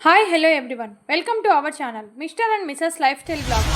Hi hello everyone welcome to our channel mister and missus life style blog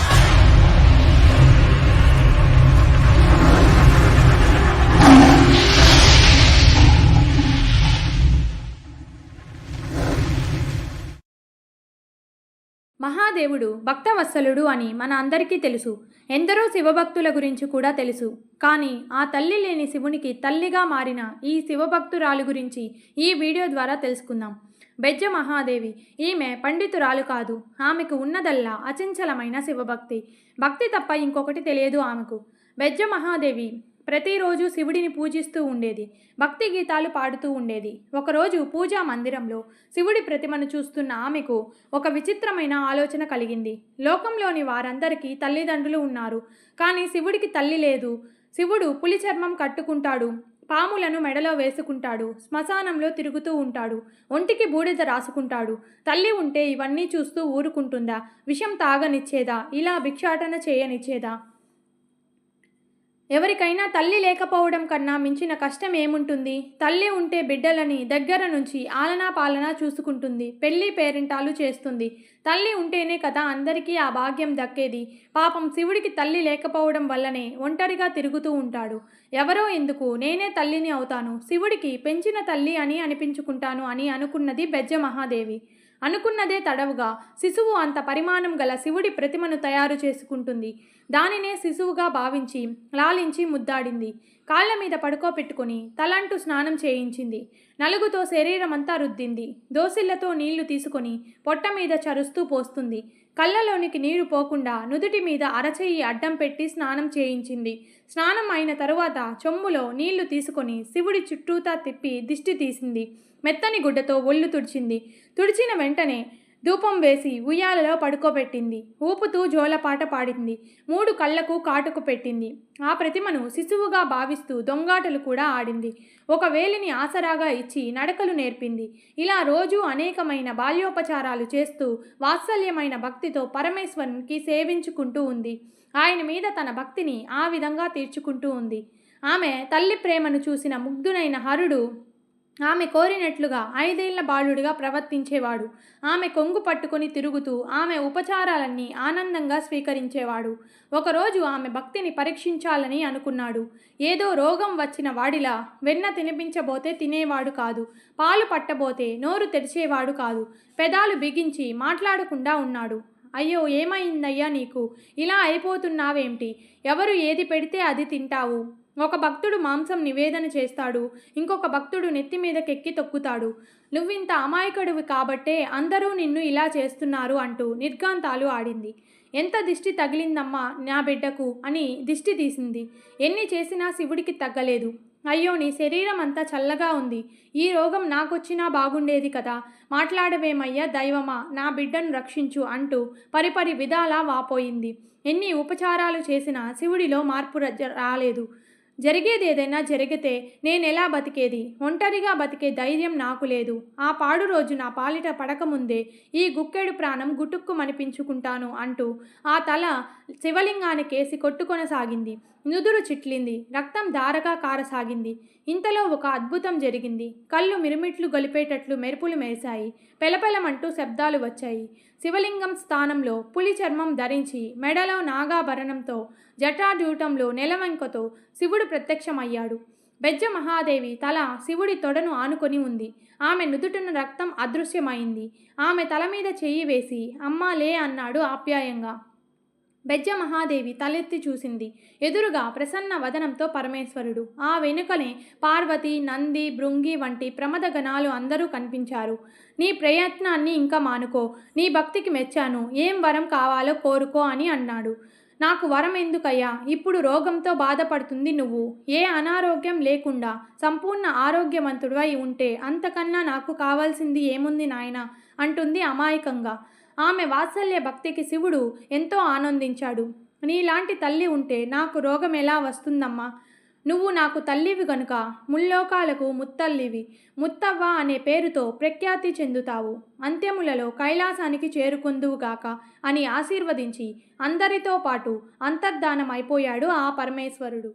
మహాదేవుడు భక్తవత్సలుడు అని మన అందరికీ తెలుసు. ఎందరో శివభక్తుల గురించి కూడా తెలుసు. కానీ ఆ తల్లి లేని శివునికి తల్లిగా మారిన ఈ శివభక్తురాలు గురించి ఈ వీడియో ద్వారా తెలుసుకుందాం. బెజ్జ మహాదేవి ఈమె పండితురాలు కాదు. ఆమెకు ఉన్నదల్లా అచంచలమైన శివభక్తి. భక్తి తప్ప ఇంకొకటి తెలియదు ఆమెకు. బెజ్జ మహాదేవి ప్రతిరోజు శివుడిని పూజిస్తూ ఉండేది. భక్తి గీతాలు పాడుతూ ఉండేది. ఒకరోజు పూజా మందిరంలో శివుడి ప్రతిమను చూస్తున్న ఆమెకు ఒక విచిత్రమైన ఆలోచన కలిగింది. లోకంలోని వారందరికీ తల్లిదండ్రులు ఉన్నారు. కానీ శివుడికి తల్లి లేదు. శివుడు పులి చర్మం కట్టుకుంటాడు. పాములను మెడలో వేసుకుంటాడు శ్మశానంలో తిరుగుతూ ఉంటాడు ఒంటికి బూడిద రాసుకుంటాడు. తల్లి ఉంటే ఇవన్నీ చూస్తూ ఊరుకుంటుందా? విషం తాగనిచ్చేదా? ఇలా భిక్షాటన చేయనిచ్చేదా? ఎవరికైనా తల్లి లేకపోవడం కన్నా మించిన కష్టం ఏముంటుంది? తల్లి ఉంటే బిడ్డలని దగ్గర నుంచి ఆలనా పాలనా చూసుకుంటుంది. పెళ్ళి పేరింటాలు చేస్తుంది. తల్లి ఉంటేనే కదా అందరికీ ఆ భాగ్యం దక్కేది. పాపం శివుడికి తల్లి లేకపోవడం వల్లనే ఒంటరిగా తిరుగుతూ ఉంటాడు. ఎవరో ఎందుకు నేనే తల్లిని అవుతాను. శివుడికి పెంచిన తల్లి అని అనిపించుకుంటాను అని అనుకున్నది బెజ్జ మహాదేవి అనుకున్నదే తడవుగా శిశువు అంత పరిమాణం గల శివుడి ప్రతిమను తయారు చేసుకుంటుంది. దానినే శిశువుగా భావించి లాలించి ముద్దాడింది. కాళ్ళ మీద పడుకోపెట్టుకుని తలంటూ స్నానం చేయించింది. నలుగుతో శరీరమంతా రుద్దింది. దోసిళ్ళతో నీళ్ళు తీసుకొని పొట్ట మీద చరుస్తూ పోస్తుంది. కళ్ళలోనికి నీరు పోకుండా నుదుటి మీద అరచేయి అడ్డం పెట్టి స్నానం చేయించింది. స్నానం అయిన తరువాత చెంబులో నీళ్ళు తీసుకొని శివుడి చుట్టూతా తిప్పి దిష్టి తీసింది. మెత్తని గుడ్డతో ఒళ్ళు తుడిచింది. తుడిచిన వెంటనే ధూపం వేసి ఉయ్యాలలో పడుకోబెట్టింది. ఊపుతూ జోలపాట పాడింది. మూడు కళ్ళకు కాటుకు పెట్టింది. ఆ ప్రతిమను శిశువుగా భావిస్తూ దొంగాటలు కూడా ఆడింది. ఒక వేలిని ఆసరాగా ఇచ్చి నడకలు నేర్పింది. ఇలా రోజు అనేకమైన బాల్యోపచారాలు చేస్తూ వాత్సల్యమైన భక్తితో పరమేశ్వరునికి సేవించుకుంటూ ఉంది. ఆయన మీద తన భక్తిని ఆ విధంగా తీర్చుకుంటూ ఉంది. ఆమె తల్లి ప్రేమను చూసిన ముగ్ధునైన హరుడు ఆమె కోరినట్లుగా ఐదేళ్ళ బాలుడిగా ప్రవర్తించేవాడు. ఆమె కొంగు పట్టుకొని తిరుగుతూ ఆమె ఉపచారాలన్నీ ఆనందంగా స్వీకరించేవాడు. ఒకరోజు ఆమె భక్తిని పరీక్షించాలని అనుకున్నాడు. ఏదో రోగం వచ్చిన వాడిలా వెన్న తినిపించబోతే తినేవాడు కాదు. పాలు పట్టబోతే నోరు తెరిచేవాడు కాదు. పెదాలు బిగించి మాట్లాడకుండా ఉన్నాడు. అయ్యో ఏమైందయ్యా నీకు? ఇలా అయిపోతున్నావేంటి? ఎవరు ఏది పెడితే అది తింటావు? ఒక భక్తుడు మాంసం నివేదన చేస్తాడు ఇంకొక భక్తుడు నెత్తి మీదకెక్కి తొక్కుతాడు. నువ్వింత అమాయకుడివి కాబట్టే అందరూ నిన్ను ఇలా చేస్తున్నారు అంటూ నిర్గాంతాలు ఆడింది. ఎంత దిష్టి తగిలిందమ్మా నా బిడ్డకు అని దిష్టి తీసింది. ఎన్ని చేసినా శివుడికి తగ్గలేదు. అయ్యో నీ శరీరం అంతా చల్లగా ఉంది. ఈ రోగం నాకొచ్చినా బాగుండేది కదా. మాట్లాడవేమయ్యా దైవమా నా బిడ్డను రక్షించు అంటూ పరిపరి విధాలా వాపోయింది. ఎన్ని ఉపచారాలు చేసినా శివుడిలో మార్పు రాలేదు. జరిగేది ఏదైనా జరిగితే నేనెలా బతికేది? ఒంటరిగా బతికే ధైర్యం నాకు లేదు. ఆ పాడు రోజు నా పాలిట పడకముందే ఈ గుక్కెడు ప్రాణం గుటుక్కుమనిపించుకుంటాను అంటూ ఆ తల శివలింగానికేసి కొట్టుకొనసాగింది. నుదురు చిట్లింది. రక్తం ధారగా కారసాగింది. ఇంతలో ఒక అద్భుతం జరిగింది. కళ్ళు మిరుమిట్లు గొలిపేటట్లు మెరుపులు మెరిశాయి. పెలపెలమంటూ శబ్దాలు వచ్చాయి. శివలింగం స్థానంలో పులి చర్మం ధరించి మెడలో నాగాభరణంతో జటాడ్యూటంలో నెలవంకతో శివుడు ప్రత్యక్షమయ్యాడు. బెజ్జ మహాదేవి తల శివుడి తొడను ఆనుకొని ఉంది. ఆమె నుదుటిన రక్తం అదృశ్యమైంది. ఆమె తల మీద చెయ్యి వేసి అమ్మా లే అన్నాడు ఆప్యాయంగా. బెజ్జ మహాదేవి తలెత్తి చూసింది. ఎదురుగా ప్రసన్న వదనంతో పరమేశ్వరుడు. ఆ వెనుకనే పార్వతి నంది భృంగి వంటి ప్రమద గణాలు అందరూ కనిపించారు. నీ ప్రయత్నాన్ని ఇంకా మానుకో. నీ భక్తికి మెచ్చాను. ఏం వరం కావాలో కోరుకో అని అన్నాడు. నాకు వరం ఎందుకయ్యా? ఇప్పుడు రోగంతో బాధపడుతుంది నువ్వు. ఏ అనారోగ్యం లేకుండా సంపూర్ణ ఆరోగ్యవంతుడివై ఉంటే అంతకన్నా నాకు కావాల్సింది ఏముంది నాయనా? అంటుంది అమాయకంగా. ఆమె వాత్సల్య భక్తికి శివుడు ఎంతో ఆనందించాడు. నీలాంటి తల్లి ఉంటే నాకు రోగం ఎలా వస్తుందమ్మా? నువ్వు నాకు తల్లివి గనుక ముల్లోకాలకు ముత్తల్లివి. ముత్తవ్వ అనే పేరుతో ప్రఖ్యాతి చెందుతావు. అంత్యములలో కైలాసానికి చేరుకుందువుగాక అని ఆశీర్వదించి అందరితో పాటు అంతర్ధానమైపోయాడు అయిపోయాడు ఆ పరమేశ్వరుడు.